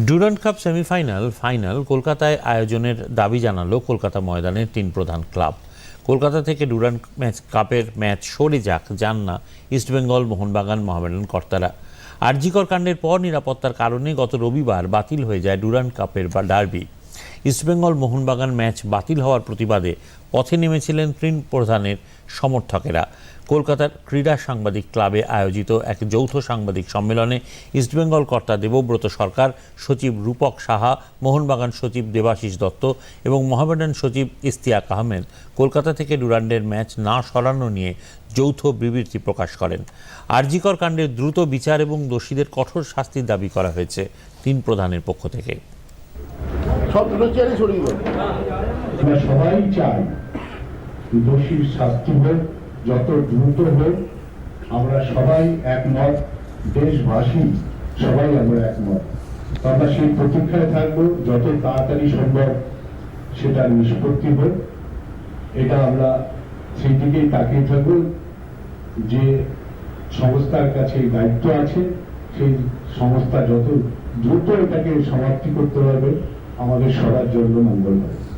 Durand cup semifinal, final, কলকাতায় আয়োজনের দাবি জানালো কলকাতা ময়দানের তিন প্রধান ক্লাব। কলকাতা থেকে ডুরান্ড ম্যাচ, কাপের ম্যাচ সরে যাক, যান না ইস্টবেঙ্গল মোহনবাগান, মহামেডান কর্তারা। আরজিকর কাণ্ডের পর নিরাপত্তার কারণে গত রবিবার বাতিল হয়ে যায় ডুরান্ড কাপের বা ডার্বি। ইস্টবেঙ্গল মোহনবাগান ম্যাচ বাতিল হওয়ার প্রতিবাদে পথে নেমেছিলেন তিন প্রধানের সমর্থকেরা। কলকাতার ক্রীড়া সাংবাদিক ক্লাবে আয়োজিত এক যৌথ সাংবাদিক সম্মেলনে ইস্টবেঙ্গল কর্তা দেবব্রত সরকার, সচিব রূপক সাহা, মোহনবাগান সচিব দেবাশিস দত্ত এবং মোহামেডান সচিব ইস্তিয়াক আহমেদ কলকাতা থেকে ডুরান্ডের ম্যাচ না সরানো নিয়ে যৌথ বিবৃতি প্রকাশ করেন। আরজিকর কাণ্ডের দ্রুত বিচার এবং দোষীদের কঠোর শাস্তির দাবি করা হয়েছে তিন প্রধানের পক্ষ থেকে। সবাই চাই দোষীর শাস্তি হোক, যত দ্রুত হোক, আমরা সবাই একমত, দেশবাসী সবাই আমরা একমত। আমরা সেই প্রতীক্ষায় থাকব, যত তাড়াতাড়ি সম্ভব সেটা নিষ্পত্তি হোক। এটা আমরা সেই দিকেই তাকিয়ে থাকব যে সংস্থার কাছে দায়িত্ব আছে, সেই সংস্থা যত দ্রুত এটাকে সমাপ্তি করতে পারবে আমাদের সবার জন্য মঙ্গল হবে